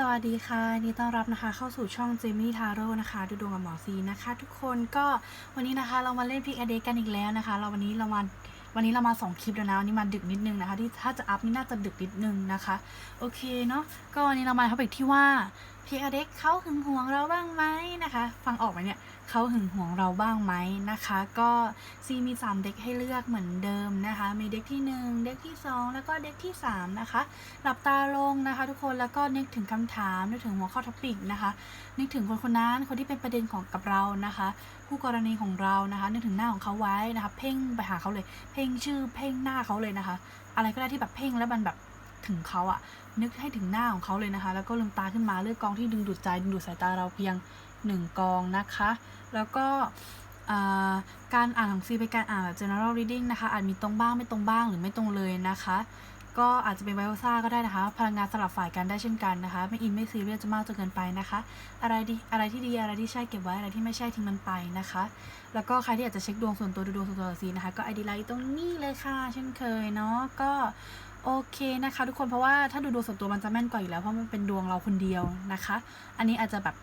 สวัสดีค่ะยินดีต้อนรับนะคะเข้าสู่ช่องเจมี่ทาโร่นะคะดูดวงกับหมอซีนะคะ ทุกคนก็วันนี้นะคะเรามาเล่นพิกอเดกันอีกแล้วนะคะ เราวันนี้เรามาวันนี้เรามาสองคลิปแล้วนะวันนี้มาดึกนิดนึงนะคะ ที่ถ้าจะอัพนี่น่าจะดึกนิดนึงนะคะ โอเคเนาะก็วันนี้เรามาท็อปิกที่ว่า พิกอเด็กเขาหึงหวงเราบ้างไหมนะคะ ฟังออกไหมเนี่ยเขาหึงหวงเราบ้างไหมนะคะ ก็ซีมี 3 เด็กให้เลือกเหมือนเดิมนะคะ มีเด็กที่ 1 เด็กที่ 2 แล้วก็เด็กที่ 3 นะคะ หลับตาลงนะคะ ทุกคนแล้วก็นึกถึงคำถามนึกถึงหัวข้อท็อปิกนะคะ นึกถึงคนคนนั้นคนที่เป็นประเด็นของกับเรานะคะผู้กรณีของเรานะคะ นึกถึงหน้าของเขาไว้นะคะ เพ่งไปหาเขาเลย เพ่งชื่อเพ่งหน้าเขาเลยนะคะ อะไรก็ได้ที่แบบเพ่งแล้วมันแบบ ถึงเขาอะนึกให้ถึงหน้าของเขาเลยนะคะ แล้วก็ลืมตาขึ้นมาเลือกกองที่ดึงดูดใจดึงดูดสายตาเราเพียงหนึ่งกองนะคะ แล้วก็การอ่านของซีเป็นการอ่านแบบ general reading นะคะอาจมีตรงบ้างไม่ตรงบ้างหรือไม่ตรงเลยนะคะ ก็อาจจะเป็นไวโอซ่าก็ได้นะคะ พลังงานสลับฝ่ายกันได้เช่นกันนะคะ ไม่อินไม่ซีเรียสจะมากจนเกินไปนะคะ อะไรดีอะไรที่ดีอะไรที่ใช่เก็บไว้อะไรที่ไม่ใช่ทิ้งมันไปนะคะ แล้วก็ใครที่อยากจะเช็คดวงส่วนตัวดูดวงส่วนตัวซีนะคะ ก็ไอดีไลน์ตรงนี้เลยค่ะ เช่นเคยเนาะก็ โอเคนะคะทุกคนเพราะว่าถ้าดูดวงส่วนตัวมันจะแม่นกว่าอยู่แล้วเพราะมันเป็นดวงเราคนเดียวนะคะ อันนี้อาจจะแบบ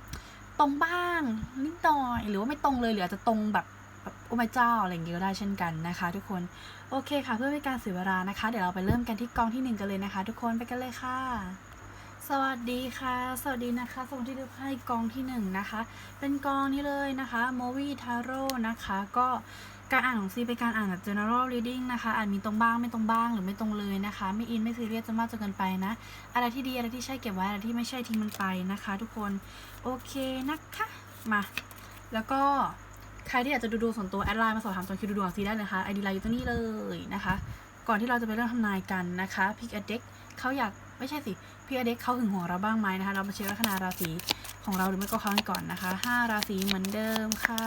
ตรงบ้างนิดหน่อยหรือว่าไม่ตรงเลยหรืออาจจะตรงแบบแบบโอ้ไม่เจ้าอะไรอย่างเงี้ยก็ได้เช่นกันนะคะ ทุกคนโอเคค่ะเพื่อไม่การเสียเวลานะคะ เดี๋ยวเราไปเริ่มกันที่กองที่หนึ่งกันเลยนะคะ ทุกคนไปกันเลยค่ะสวัสดีค่ะ สวัสดีนะคะสวัสดีทุกท่านกองที่หนึ่งนะคะ เป็นกองนี้เลยนะคะโมวีทาโร่นะคะ ก็ การอ่านของซีเป็นการอ่านแบบ general reading นะคะ อ่าจมีตรงบ้างไม่ตรงบ้างหรือไม่ตรงเลยนะคะ ไม่อินไม่ซีเรียสจนมากจนเกินไปนะ อะไรที่ดีอะไรที่ใช่เก็บไว้อะไรที่ไม่ใช่ทิ้งมันไปนะคะ ทุกคน โอเคนะคะ มา แล้วก็ใครที่อยากจะดูดวงส่วนตัวแอดไลน์มาสอบถามจองคิวดูดวงซีได้เลยนะคะไอดีไลน์อยู่ตรงนี้เลยนะคะ ก่อนที่เราจะไปเริ่มทำนายกันนะคะพิกอเด็กเขาอยากไม่ใช่สิพิกอเด็กเขาหึงหวงเราบ้างไหมนะคะ เรามาเช็คลัคนาราศีของเราหรือไม่ก็เขากันก่อนนะคะห้าราศีเหมือนเดิมค่ะ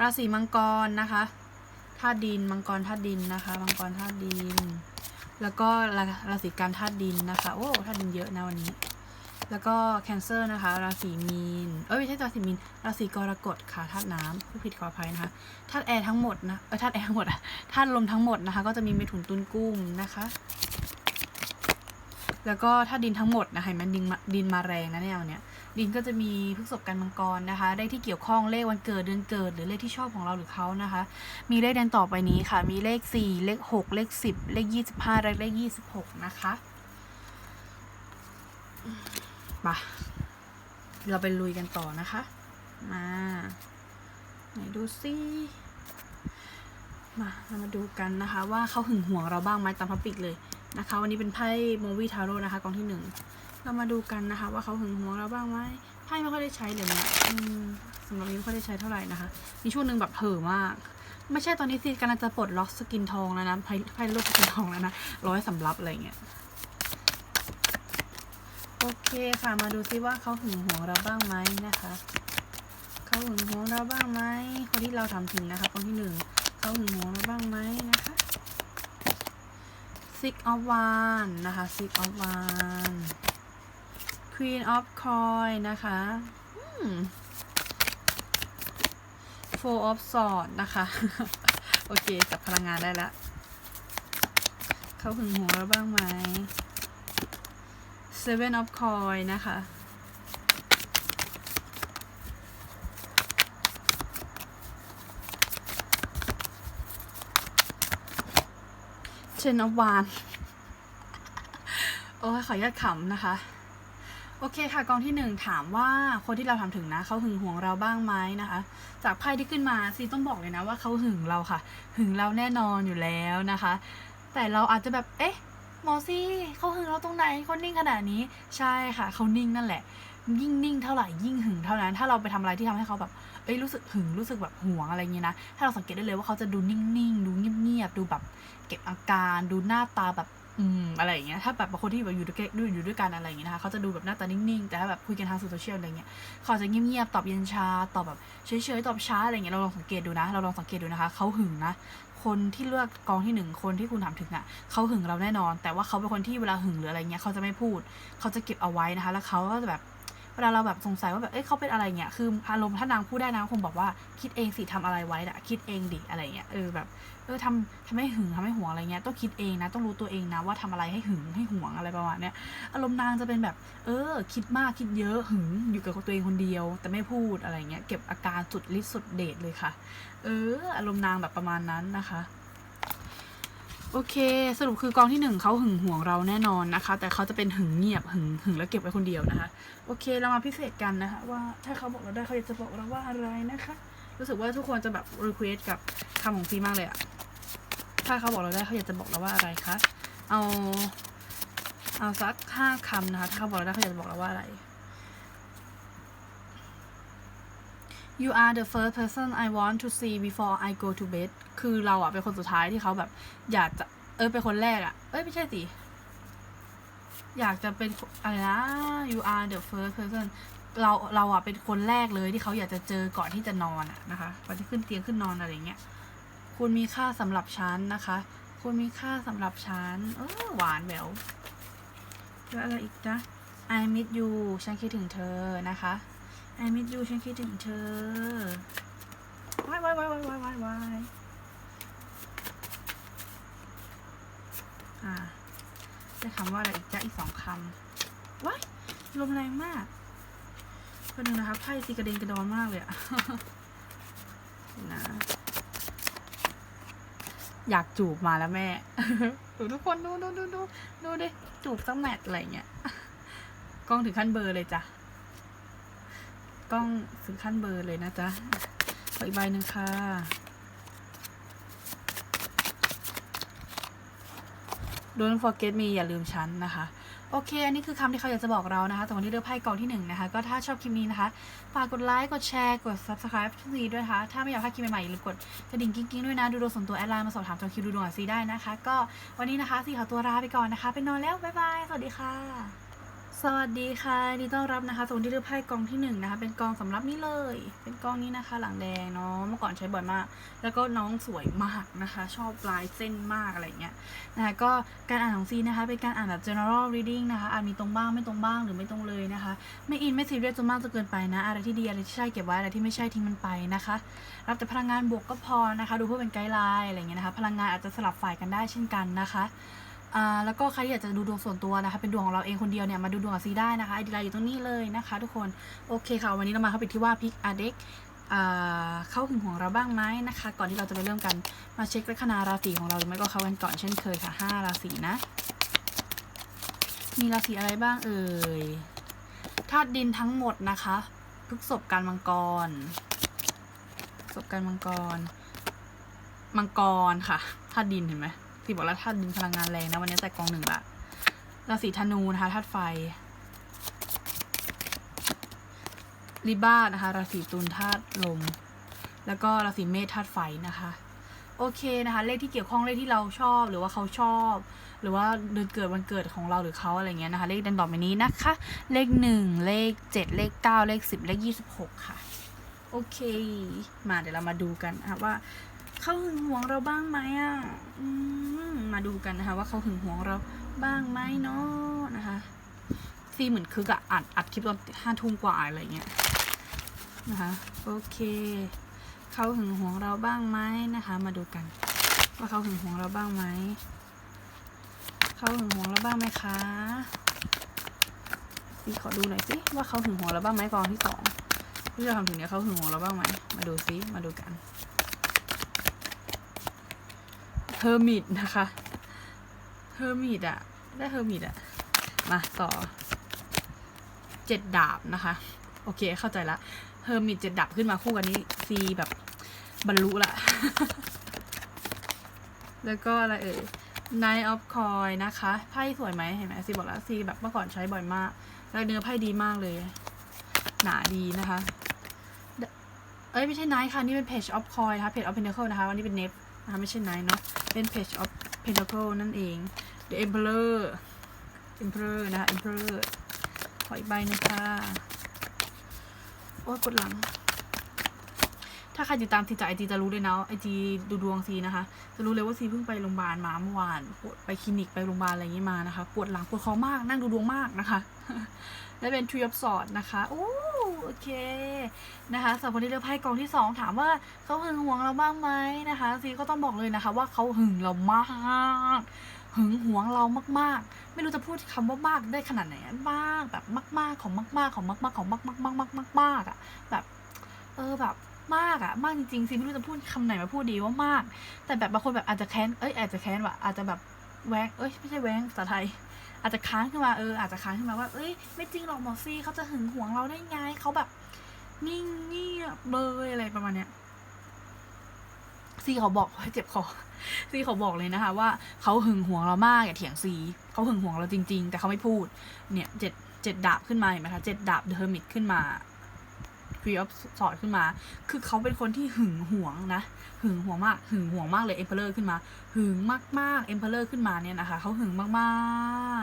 ราศีมังกรนะคะธาตุดิน มังกรธาตุดินนะคะ มังกรธาตุดิน แล้วก็ราศีกันธาตุดินนะคะ โอ้ธาตุดินเยอะนะวันนี้ แล้วก็แคนเซอร์นะคะ ราศีมีน เอ้ยไม่ใช่ราศีมีน ราศีกรกฎค่ะธาตุน้ำผู้ผิดขออภัยนะคะธาตุแอร์ทั้งหมดนะ เออธาตุแอร์ทั้งหมดอะธาตุลมทั้งหมดนะคะ ก็จะมีเมถุนตุลกุ้งนะคะ แล้วก็ธาตุดินทั้งหมดนะคะเห็นมันดินมาดินมาแรงนะเนี่ยวันเนี้ย ดินก็จะมีพฤษภกันมังกรนะคะได้ที่เกี่ยวข้องเลขวันเกิดเดือนเกิด หรือเลขที่ชอบของเราหรือเขานะคะ มีเลขดังต่อไปนี้ค่ะ มีเลข 4 เลข 6 เลข 10 เลข 25 และเลข 26 นะคะไปเราไปลุยกันต่อนะคะ มาไหนดูซิมาเรามาดูกันนะคะ ว่าเขาหึงหวงเราบ้างไหมตามพับปิกเลยนะคะ วันนี้เป็นไพ่โมวีทาโร่นะคะกองที่หนึ่ง เรามาดูกันนะคะ ว่าเขาหึงหวงเราบ้างไหมไพ่ไม่ค่อยได้ใช้เดี๋ยวนี้สำหรับนี้ไม่ค่อยได้ใช้เท่าไหร่นะคะ มีช่วงหนึ่งแบบเห่อมาก ไม่ใช่ตอนนี้สิกำลังจะปลดล็อกสกินทองแล้วนะไพ่ไพ่ลูกสกินทองแล้วนะร้อยสำรับอะไรเงี้ยโอเคค่ะมาดูซิว่าเขาหึงหวงเราบ้างไหมนะคะเขาหึงหวงเราบ้างไหมคนที่เราทำถึงนะคะคนที่หนึ่งเขาหึงหวงเราบ้างไหมนะคะ Six of Wands นะคะ Six of Wands Queen of Coin นะคะ Four of Swords นะคะ โอเค จับพลังงานได้แล้ว เขาหึงหวงเราบ้างไหม Seven of Coin นะคะ Ten of Wands โอ้ยขออนุญาตขำนะคะ โอเคค่ะกองที่หนึ่งถามว่าคนที่เราทำถึงนะเขาหึงหวงเราบ้างไหมนะคะ จากไพ่ที่ขึ้นมาซีต้องบอกเลยนะว่าเขาหึงเราค่ะ หึงเราแน่นอนอยู่แล้วนะคะ แต่เราอาจจะแบบเอ๊ะมอซี่เขาหึงเราตรงไหนเขานิ่งขนาดนี้ใช่ค่ะเขานิ่งนั่นแหละ ยิ่งนิ่งเท่าไหร่ยิ่งหึงเท่านั้น ถ้าเราไปทำอะไรที่ทำให้เขาแบบเอ้ยรู้สึกหึงรู้สึกแบบหวงอะไรเงี้ยนะถ้าเราสังเกตได้เลยว่าเขาจะดูนิ่งๆดูเงียบๆดูแบบ เก็บอาการดูหน้าตาแบบ อืมอะไรอย่างเงี้ยถ้าแบบบางคนที่แบบอยู่ด้วยกันด้วยอยู่ด้วยกันอะไรอย่างเงี้ยนะคะเขาจะดูแบบหน้าตานิ่งๆ แต่ถ้าแบบคุยกันทางโซเชียลอะไรเงี้ยเขาจะเงียบๆตอบเย็นชาตอบแบบเฉยๆตอบช้าอะไรเงี้ยเราลองสังเกตดูนะ เราลองสังเกตดูนะคะเขาหึงนะคนที่เลือกกองที่หนึ่งคนที่คุณถามถึงอะเขาหึงเราแน่นอน แต่ว่าเขาเป็นคนที่เวลาหึงหรืออะไรเงี้ยเขาจะไม่พูด เขาจะเก็บเอาไว้นะคะ แล้วเขาก็จะแบบ วลาเราแบบสงสัยว่าแบบเอ้ยเขาเป็นอะไรเงี้ยคืออารมณ์ถ้านางพูดได้นางคงบอกว่าคิดเองสิทำอะไรไว้อะคิดเองดิอะไรเงี้ยเออแบบเออทำทำให้หึงทำให้หวงอะไรเงี้ยต้องคิดเองนะต้องรู้ตัวเองนะว่าทำอะไรให้หึงให้หวงอะไรประมาณเนี้ยอารมณ์นางจะเป็นแบบ เออ คิดมากคิดเยอะหึงอยู่กับตัวเองคนเดียว แต่ไม่พูดอะไรเงี้ยเก็บอาการสุดฤทธิ์สุดเดชเลยค่ะ เออ อารมณ์นางแบบประมาณนั้นนะคะ โอเค สรุปคือกองที่หนึ่งเขาหึงห่วงเราแน่นอนนะคะ แต่เขาจะเป็นหึงเงียบหึงหึงแล้วเก็บไว้คนเดียวนะคะ โอเคเรามาพิเศษกันนะคะ ว่าถ้าเขาบอกเราได้เขาอยากจะบอกเราว่าอะไรนะคะ รู้สึกว่าทุกคนจะแบบรีเควสกับคำของซีมากเลยอะถ้าเขาบอกเราได้เขาอยากจะบอกเราว่าอะไรคะเอาเอาสักห้าคำนะคะถ้าเขาบอกเราได้เขาอยากจะบอกเราว่าอะไร you are the first person I want to see before I go to bed คือเราอะเป็นคนสุดท้ายที่เขาแบบ อยากจะ เออเป็นคนแรกอะเอ้ย ไม่ใช่สิ อยากจะเป็นอะไรนะ you are the first person เราเราอะเป็นคนแรกเลยที่เขาอยากจะเจอก่อนที่จะนอนอะนะคะก่อนที่ขึ้นเตียงขึ้นนอนอะไรเงี้ย คุณมีค่าสำหรับฉันนะคะ คุณมีค่าสำหรับฉัน เออหวานแหววแล้วอะไรอีกจ๊ะ I miss you ฉันคิดถึงเธอนะคะ I miss you ฉันคิดถึงเธอวายวายวายวายวายวายวายอ่าได้คำว่าอะไรอีกจ๊ะอีกสองคำว้ายลมแรงมากคนหนึ่งนะคะไพ่ซีกระเด็นกระดอนมากเลยอะนะอยากจูบมาแล้วแม่ ดูทุกคนดูดูดูดูดูดิจูบสักแมทอะไรเงี้ย กล้องถึงขั้นเบอร์เลยจ้ะ กล้องถึงขั้นเบอร์เลยนะจ๊ะขออีกใบหนึ่งค่ะ Don't forget me อย่าลืมฉันนะคะ โอเค อันนี้คือคำที่เขาอยากจะบอกเรานะคะแต่วันที่เลือกไพ่กองที่หนึ่งนะคะ ก็ถ้าชอบคลิปนี้นะคะ ฝากกดไลค์ กดแชร์ กด subscribe ทุกทีด้วยนะคะ ถ้าไม่อยากพลาดคลิปใหม่ๆอย่าลืมกดกระดิ่งกิ๊งๆด้วยนะ ดูดวงส่วนตัวแอดไลน์มาสอบถามจองคิวดูดวงกับซีได้นะคะ ก็วันนี้นะคะซีขอตัวลาไปก่อนนะคะ ไปนอนแล้ว บ๊ายบาย สวัสดีค่ะ สวัสดีค่ะยินดีต้อนรับนะคะส่วนที่เลือกไพ่กองที่หนึ่งนะคะ เป็นกองสำรับนี้เลย เป็นกองนี้นะคะ หลังแดงเนาะเมื่อก่อนใช้บ่อยมาก แล้วก็น้องสวยมากนะคะ ชอบลายเส้นมากอะไรเงี้ยนะคะก็การอ่านของซีนะคะเป็นการอ่านแบบ general reading นะคะอ่าจมีตรงบ้างไม่ตรงบ้างหรือไม่ตรงเลยนะคะ ไม่อินไม่ซีเรียสจนมากจนเกินไปนะอะไรที่ดีอะไรที่ใช่เก็บไว้อะไรที่ไม่ใช่ทิ้งมันไปนะคะ รับแต่พลังงานบวกก็พอนะคะ ดูเพื่อเป็นไกด์ไลน์อะไรเงี้ยนะคะ พลังงานอาจจะสลับฝ่ายกันได้เช่นกันนะคะ อ่าแล้วก็ใครที่อยากจะดูดวงส่วนตัวนะคะ เป็นดวงของเราเองคนเดียวเนี่ย มาดูดวงกับซีได้นะคะไอดีไลน์อยู่ตรงนี้เลยนะคะทุกคน โอเคค่ะ วันนี้เรามาเข้าไปที่ว่าพิกอาเด็กเข้าถึงห่วงเราบ้างไหมนะคะ ก่อนที่เราจะไปเริ่มกัน มาเช็คลัคนาราศีของเราหรือไม่ก็เข้ากันก่อนเช่นเคยค่ะห้าราศีนะ มีราศีอะไรบ้างเอ่ย ธาตุดินทั้งหมดนะคะพฤกษบการมังกรพฤกษบการมังกร มังกรค่ะธาตุดินเห็นไหม ที่บอกแล้วธาตุดินพลังงานแรงนะวันนี้แต่กองหนึ่งละราศีธนูนะคะธาตุไฟลิบ้านะคะราศีตุลธาตุลม แล้วก็ราศีเมษธาตุไฟนะคะ โอเคนะคะ เลขที่เกี่ยวข้องเลขที่เราชอบ หรือว่าเขาชอบ หรือว่าเดือนเกิดวันเกิดของเราหรือเขาอะไรเงี้ยนะคะ เลขดังต่อไปนี้นะคะ เลขหนึ่งเลขเจ็ดเลขเก้าเลขสิบเลขยี่สิบหกค่ะ โอเค มาเดี๋ยวเรามาดูกันนะคะว่า เขาหึงหวงเราบ้างไหมอะมาดูกันนะคะ ว่าเขาหึงหวงเราบ้างไหมเนาะนะคะซีเหมือนคึกอะอัดอัดคลิปตอนห้าทุ่มกว่าอะไรเงี้ยนะคะโอเคเขาหึงหวงเราบ้างไหมนะคะ มาดูกัน ว่าเขาหึงหวงเราบ้างไหมเขาหึงหวงเราบ้างไหมคะซีขอดูหน่อยสิว่าเขาหึงหวงเราบ้างไหมกองที่สองที่จะทำถึงเนี้ยเขาหึงหวงเราบ้างไหมมาดูซิมาดูกัน เฮอร์มิตนะคะเฮอร์มิตอะได้เฮอร์มิตอะมาต่อเจ็ดดาบนะคะ โอเคเข้าใจละเฮอร์มิตเจ็ดดับขึ้นมาคู่กันนี้ซีแบบบรรลุละ แล้วก็อะไรเอ่ย Nine of Coin นะคะ ไพ่สวยไหมเห็นไหมซีบอกแล้วซีแบบเมื่อก่อนใช้บ่อยมาก แล้วเนื้อไพ่ดีมากเลย หนาดีนะคะ เอ้ย ไม่ใช่ Nine ค่ะ นี่เป็น Page of Coin นะคะ Page of Pentacle นะคะ วันนี้เป็น Nep นะคะไม่ใช่ Nine เนาะเป็น Page of Pentacle นั่นเอง The Emperor Emperor นะคะ Emperor ขออีกใบนึงค่ะโอ้ยกดหลัง ถ้าใครติดตามซีจาไอจีจะรู้เลยนะไอจีดูดวงซีนะคะ จะรู้เลยว่าซีเพิ่งไปโรงพยาบาลมาเมื่อวานปวดไปคลินิกไปโรงพยาบาลอะไรอย่างนี้มานะคะ ปวดหลังปวดคอมากนั่งดูดวงมากนะคะ และเป็นทรีออฟสอดนะคะโอ้โอเคนะคะสำหรับคนที่เลือกไพ่กองที่สองถามว่าเขาหึงหวงเราบ้างไหมนะคะซีก็ต้องบอกเลยนะคะว่าเขาหึงเรามากหึงหวงเรามาก ๆ ไม่รู้จะพูดคำว่ามากได้ขนาดไหนอะมากแบบมาก ๆ ของมาก ๆ ของมาก ๆ ของมากมากมากมากมากมากอะแบบเออแบบมากอะมากจริงๆซิไม่รู้จะพูดคำไหนมาพูดดีว่ามาก แต่แบบบางคนแบบอาจจะแค้นเอ้ยอาจจะแค้นว่ะอาจจะแบบแวงเอ้ยไม่ใช่แวงภาษาไทย อาจจะค้างขึ้นมาเอออาจจะค้างขึ้นมาว่าเอ้ยไม่จริงหรอกหมอซีเขาจะหึงหวงเราได้ไงเขาแบบนิ่งเงียบเลยอะไรประมาณเนี้ยซีเขาบอกว่าเจ็บคอซีเขาบอกเลยนะคะ ว่าเขาหึงหวงเรามากอย่าเถียงซีเขาหึงหวงเราจริง ๆ แต่เขาไม่พูด เนี่ยเจ็ดเจ็ดดาบขึ้นมาเห็นไหมคะเจ็ดดาบเดอร์มิดขึ้นมา ฟรีออฟสอดขึ้นมา คือเขาเป็นคนที่หึงหวงนะ หึงหวงมาก หึงหวงมากเลยเอ็มเพลเลอร์ขึ้นมา หึงมากๆเอ็มเพลเลอร์ขึ้นมาเนี่ยนะคะ เขาหึงมา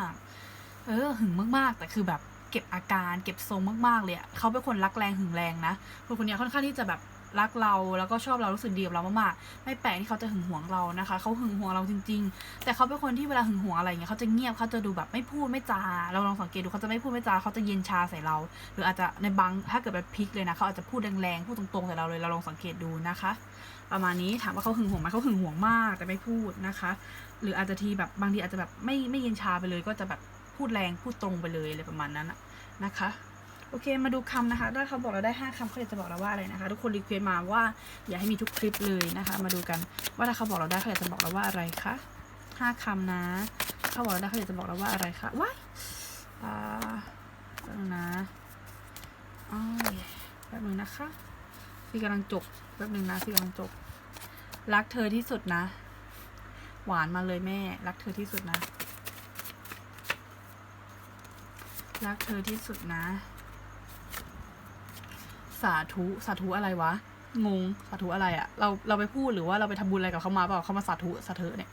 กๆ เออ หึงมากๆ แต่คือแบบเก็บอาการ เก็บทรงมากๆเลยอะเขาเป็นคนรักแรงหึงแรงนะ คนคนเนี้ยค่อนข้างที่จะแบบ รักเราแล้วก็ชอบเรารู้สึกดีกับเรามากๆไม่แปลกที่เขาจะหึงหวงเรานะคะเขาหึงหวงเราจริง ๆ แต่เขาเป็นคนที่เวลาหึงหวงอะไรเงี้ยเขาจะเงียบเขาจะดูแบบไม่พูดไม่จา เราลองสังเกตดูเขาจะไม่พูดไม่จาเขาจะเย็นชาใส่เรา หรืออาจจะในบางถ้าเกิดแบบพลิกเลยนะเขาอาจจะพูดแรงๆพูดตรงๆใส่เราเลยเราลองสังเกตดูนะคะ ประมาณนี้ถามว่าเขาหึงหวงไหมเขาหึงหวงมากแต่ไม่พูดนะคะ หรืออาจจะทีแบบบางทีอาจจะแบบไม่ไม่เย็นชาไปเลยก็จะแบบพูดแรงพูดตรงไปเลยอะไรประมาณนั้นนะคะ โอเคมาดูคำนะคะได้เขาบอกเราได้ห้าคำเขาจะบอกเราว่าอะไรนะคะ ทุกคนรีเควสมาว่าอยากให้มีทุกคลิปเลยนะคะ มาดูกันว่าถ้าเขาบอกเราได้เขาจะบอกเราว่าอะไรคะห้าคำนะเขาบอกเราได้เขาจะบอกเราว่าอะไรคะว้ายอ่าแป๊บนึงนะอ้อแป๊บนึงนะคะพี่กำลังจบแป๊บนึงนะพี่กำลังจบ รักเธอที่สุดนะ หวานมาเลยแม่ รักเธอที่สุดนะ รักเธอที่สุดนะ สาธุสาธุอะไรวะ งงสาธุอะไรอะเราเราไปพูดหรือว่าเราไปทำบุญอะไรกับเขามาเปล่าเขามาสาธุสาเธอเนี่ย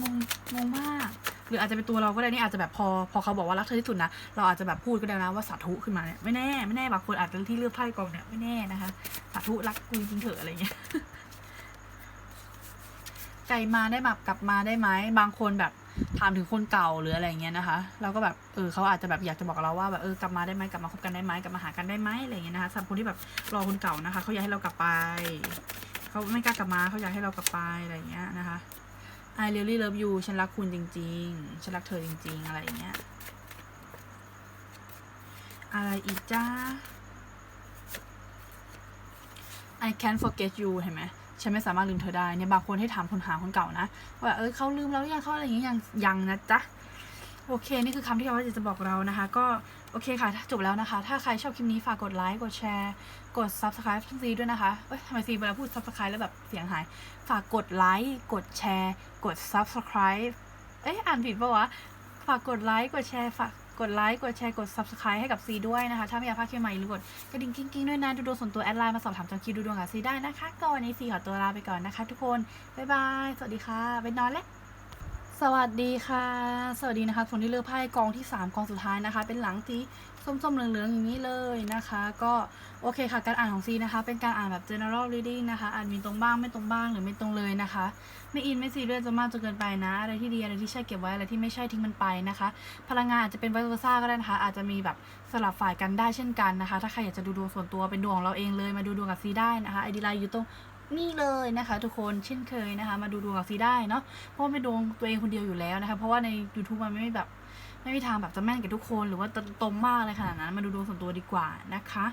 งงงงมาก หรืออาจจะเป็นตัวเราก็ได้นี่อาจจะแบบพอพอเขาบอกว่ารักเธอที่สุดนะเราอาจจะแบบพูดก็ได้นะว่าสาธุขึ้นมาเนี่ยไม่แน่ไม่แน่บางคนอาจจะที่เลือกไพ่กองเนี่ยไม่แน่นะคะสาธุรักกูจริงเถอะอะไรเงี้ยไก่มาได้แบบกลับมาได้ไหมบางคนแบบ ถามถึงคนเก่าหรืออะไรเงี้ยนะคะ เราก็แบบเออเขาอาจจะแบบอยากจะบอกเราว่าแบบเออกลับมาได้ไหมกลับมาคบกันได้ไหมกลับมาหากันได้ไหมอะไรเงี้ยนะคะสำหรับคนที่แบบรอคนเก่านะคะเขาอยากให้เรากลับไปเขาไม่กล้ากลับมาเขาอยากให้เรากลับไปอะไรเงี้ยนะคะ I really love you ฉันรักคุณจริง ๆ ฉันรักเธอจริง ๆ อะไรเงี้ย อะไรอีกจ้า I can't forget you เห็นไหม ฉันไม่สามารถลืมเธอได้เนี่ยบางคนให้ถามคนหาคนเก่านะว่าเออเขาลืมเราหรือยังเขาอะไรอย่างเงี้ยยังยังนะจ๊ะโอเค นี่คือคำที่เขาจะบอกเรานะคะ ก็โอเคค่ะจบแล้วนะคะ ถ้าใครชอบคลิปนี้ฝากกดไลค์กดแชร์ กด subscribe ช่องซีด้วยนะคะเอ้ยทำไมซีเวลาพูด subscribe แล้วแบบเสียงหาย ฝากกดไลค์กดแชร์ กด subscribe เอ๊ะอ่านผิดปะวะ ฝากกดไลค์กดแชร์ฝาก กดไลค์ กดแชร์ กด subscribe ให้กับซีด้วยนะคะ ถ้าไม่อยากพลาดคลิปใหม่หรือกดกระดิ่งกิ้งๆ ด้วยนะ ดูดวงส่วนตัวแอดไลน์มาสอบถามจองคิวดูดวงกับซีได้นะคะก่อนนี้ซีขอตัวลาไปก่อนนะคะ ทุกคน บ๊ายบาย สวัสดีค่ะ ไปนอนแล้ว สวัสดีค่ะ สวัสดีนะคะคนที่เลือกไพ่กองที่ 3 กองสุดท้ายนะคะ เป็นหลังที่ ส้มๆ เหลืองๆ อย่างนี้เลยนะคะ ก็โอเคค่ะ การอ่านของซีนะคะ เป็นการอ่านแบบ general reading นะคะ อ่านมีตรงบ้างไม่ตรงบ้างหรือไม่ตรงเลยนะคะ ไม่อินไม่ซีเรียสจนมากจนเกินไปนะ อะไรที่ดีอะไรที่ใช่เก็บไว้อะไรที่ไม่ใช่ทิ้งมันไปนะคะ พลังงานอาจจะเป็นไวโอซ่าก็ได้นะคะ อาจจะมีแบบสลับฝ่ายกันได้เช่นกันนะคะ ถ้าใครอยากจะดูดวงส่วนตัวเป็นดวงของเราเองเลย มาดูดวงกับซีได้นะคะไอดีไลน์อยู่ตรงนี่เลยนะคะทุกคนเช่นเคยนะคะ มาดูดวงกับซีได้เนาะเพราะไม่ดวงตัวเองคนเดียวอยู่แล้วนะคะ เพราะว่าใน YouTube มันไม่แบบ ไม่มีทางแบบจะแม่นกับทุกคนหรือว่าจะตรงมากเลยขนาดนั้นมาดูดวงส่วนตัวดีกว่านะคะ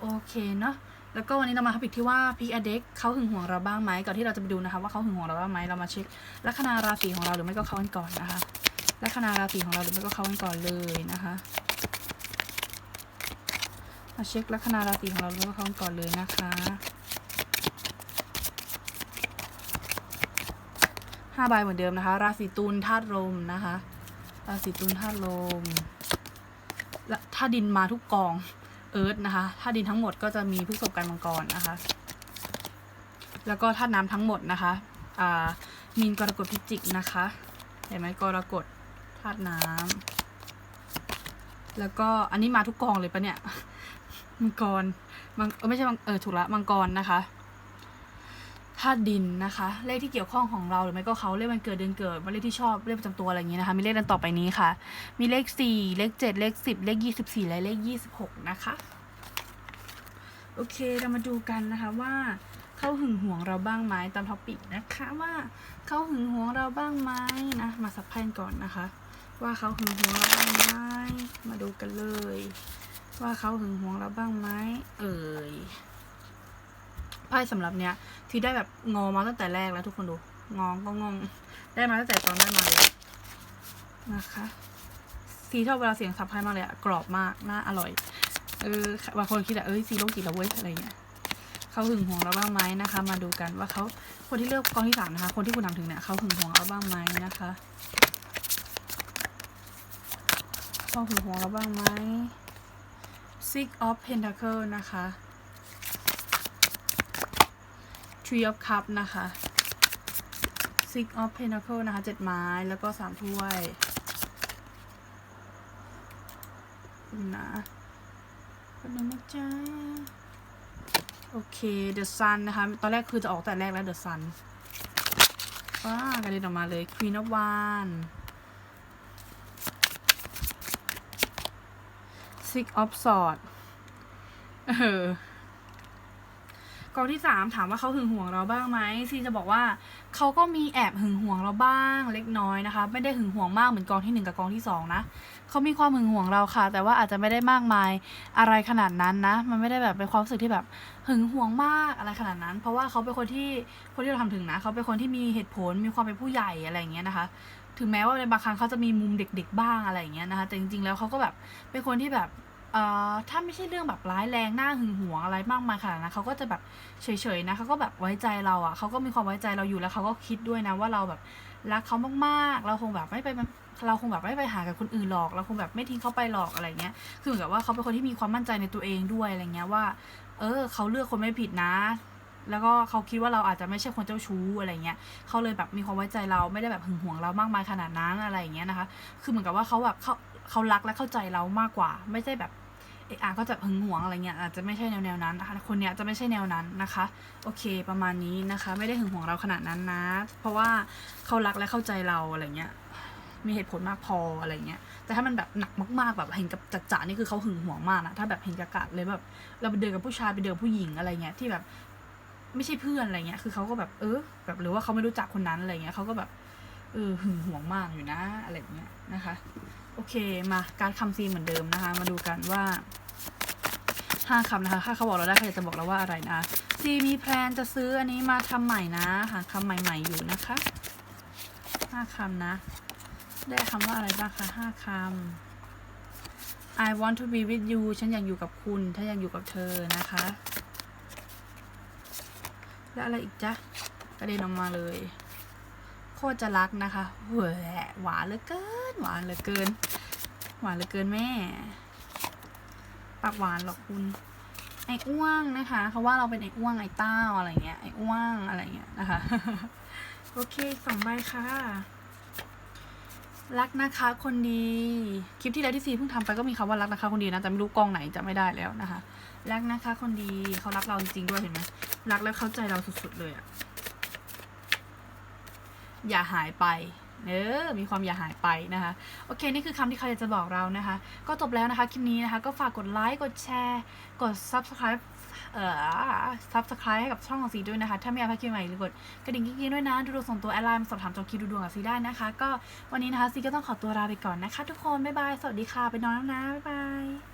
โอเคเนาะแล้วก็วันนี้เรามาทับิดที่ว่าพีอเด็กเขาหึงหวงเราบ้างไหมก่อนที่เราจะไปดูนะคะ ว่าเขาหึงหวงเราบ้างไหมเรามาเช็คลัคนาราศีของเราหรือไม่ก็เขากันก่อนนะคะลัคนาราศีของเราหรือไม่ก็เขากันก่อนเลยนะคะมาเช็คลัคนาราศีของเราหรือไม่ก็เขากันก่อนเลยนะคะห้าใบเหมือนเดิมนะคะ ราศีตุลธาตุลมนะคะ ราศีตุลธาตุลมและถ้าดินมาทุกกองเอิร์ธนะคะ ถ้าดินทั้งหมดก็จะมีพฤษภกันมังกรนะคะ แล้วก็ธาตุน้ำทั้งหมดนะคะอ่ามีนกรกฎพิจิกนะคะ เห็นไหมกรกฎธาตุน้ำแล้วก็อันนี้มาทุกกองเลยปะเนี่ย มังกรมังเออไม่ใช่มังเออถูกละมังกรนะคะ ธาตุดินนะคะ เลขที่เกี่ยวข้องของเราหรือไม่ก็เขาเลขวันเกิดเดือนเกิดวันเลขที่ชอบเลขประจำตัวอะไรอย่างนี้นะคะ มีเลขดังต่อไปนี้ค่ะ มีเลขสี่เลขเจ็ดเลขสิบเลขยี่สิบสี่และเลขยี่สิบหกนะคะ โอเคเรามาดูกันนะคะว่าเขาหึงหวงเราบ้างไหมตามท็อปิกนะคะว่าเขาหึงหวงเราบ้างไหมนะมาสักไพ่ก่อนนะคะ ว่าเขาหึงหวงเราบ้างไหมมาดูกันเลย ว่าเขาหึงหวงเราบ้างไหมเอ่ย ไพ่สำหรับเนี้ย ที่ได้แบบงอมาตั้งแต่แรกแล้วทุกคนดู งองก็งง ได้มาตั้งแต่ตอนได้มาเลยนะคะซีชอบเวลาเสียงสับไพ่มากเลยอะกรอบมากน่าอร่อย เออบางคนคิดอะเอ้ยซีโรคจิตแล้วเว้ยอะไรเงี้ยเขาหึงหวงเราบ้างไหมนะคะ มาดูกันว่าเขาคนที่เลือกกองที่สามนะคะ คนที่คุณถามถึงเนี่ยเขาหึงหวงเราบ้างไหมนะคะเขาหึงหวงเราบ้างไหม Six of Pentacle นะคะ Three of Cup นะคะ Six of Pentacle นะคะเจ็ดไม้แล้วก็สามถ้วยนะคนนึงนะจ๊ะโอเค The Sun นะคะ ตอนแรกคือจะออกแต่แรกแล้ว The Sun ว้ากระเด็นออกมาเลย Queen of Wands Six of Swords เออ กองที่สามถามว่าเขาหึงหวงเราบ้างไหมซีจะบอกว่าเขาก็มีแอบหึงหวงเราบ้างเล็กน้อยนะคะ ไม่ได้หึงหวงมากเหมือนกองที่หนึ่งกับกองที่สองนะเขามีความหึงหวงเราค่ะ แต่ว่าอาจจะไม่ได้มากมายอะไรขนาดนั้นนะ มันไม่ได้แบบเป็นความรู้สึกที่แบบหึงหวงมากอะไรขนาดนั้น เพราะว่าเขาเป็นคนที่คนที่เราทำถึงนะเขาเป็นคนที่มีเหตุผลมีความเป็นผู้ใหญ่อะไรอย่างเงี้ยนะคะถึงแม้ว่าในบางครั้งเขาจะมีมุมเด็ก ๆ บ้างอะไรอย่างเงี้ยนะคะ แต่จริงๆ แล้วเขาก็แบบเป็นคนที่แบบ เอ่อถ้าไม่ใช่เรื่องแบบร้ายแรงน่าหึงหวงอะไรมากมายขนาดนั้นเขาก็จะแบบเฉยๆนะเขาก็แบบไว้ใจเราอะ่ะเขาก็มีความไว้ใจเราอยู่แล้วเขาก็คิดด้วยนะว่าเราแบบรักเขามากๆ เราคงแบบไม่ไปเราคงแบบไม่ไปหากับคนอื่นหรอก เราคงแบบไม่ทิ้งเขาไปหรอกอะไรเงี้ย คือเหมือนกับว่าเขาเป็นคนที่มีความมั่นใจในตัวเองด้วยอะไรเงี้ยว่า เออเขาเลือกคนไม่ผิดนะ แล้วก็เขาคิดว่าเราอาจจะไม่ใช่คนเจ้าชู้อะไรเงี้ยเขาเลยแบบมีความไว้ใจเราไม่ได้แบบหึงหวงเรามากมายขนาดนั้นอะไรเงี้ยนะคะ คือเหมือนกับว่าเขาแบบเขาเขารักและเข้าใจเรามากกว่า ไม่ใช่แบบ อะอะก็จะหึงหวงอะไรเงี้ยอาจจะไม่ใช่แนวแนวนั้นนะคะคนเนี้ยจะไม่ใช่แนวนั้นนะคะ โอเคประมาณนี้นะคะ ไม่ได้หึงหวงเราขนาดนั้นนะ เพราะว่าเขารักและเข้าใจเราอะไรเงี้ยมีเหตุผลมากพออะไรเงี้ย แต่ถ้ามันแบบหนักมากๆแบบเห็นกับจัดจ่านี่คือเขาหึงหวงมากนะ ถ้าแบบเห็นกะกะเลยแบบเราไปเดินกับผู้ชายไปเดินกับผู้หญิงอะไรเงี้ยที่แบบไม่ใช่เพื่อนอะไรเงี้ย คือเขาก็แบบเออแบบหรือว่าเขาไม่รู้จักคนนั้นอะไรเงี้ยเขาก็แบบเออหึงหวงมากอยู่นะอะไรเงี้ยนะคะ โอเคมาการคำซีเหมือนเดิมนะคะ มาดูกันว่าห้าคำนะคะถ้าเขาบอกเราได้เขาจะบอกเราว่าอะไรนะซีมีแพลนจะซื้ออันนี้มาทำใหม่นะหาคำใหม่ ๆอยู่นะคะห้าคำนะ ได้คำว่าอะไรบ้างคะห้าคำ I want to be with you ฉันอยากอยู่กับคุณ ถ้าอยากอยู่กับเธอนะคะ แล้วอะไรอีกจ๊ะกระเด็นออกมาเลย โคตรจะรักนะคะเว้ยหวานเหลือเกิน หวานเหลือเกิน หวานเหลือเกินแม่ ปากหวานหรอกคุณ ไอ้อ้วงนะคะ เขาว่าเราเป็นไอ้อ้วงไอ้เต้าอะไรเงี้ย ไอ้อ้วงอะไรเงี้ยนะคะ โอเคสองใบค่ะ รักนะคะคนดี คลิปที่แล้วที่ซีเพิ่งทำไปก็มีคำว่ารักนะคะคนดีนะ แต่ไม่รู้กองไหนจะไม่ได้แล้วนะคะ รักนะคะคนดีเขารักเราจริงๆด้วยเห็นไหมรักแล้วเข้าใจเราสุดๆเลยอะอย่าหายไป เออ มีความอย่าหายไปนะคะ โอเค นี่คือคำที่เขาอยากจะบอกเรานะคะ ก็จบแล้วนะคะคลิปนี้นะคะ ก็ฝากกดไลค์ กดแชร์ กด subscribe เอ่อ subscribe ให้กับช่องของซีด้วยนะคะ ถ้าไม่อยากพลาดคลิปใหม่หรือกดกระดิ่งกิ๊งๆด้วยนะ ดูดวงส่งตัวแอดไลน์สอบถามจองคิวดูดวงกับซีได้นะคะ ก็วันนี้นะคะซีก็ต้องขอตัวลาไปก่อนนะคะ ทุกคน บ๊ายบาย สวัสดีค่ะ ไปนอนแล้วนะ บ๊ายบาย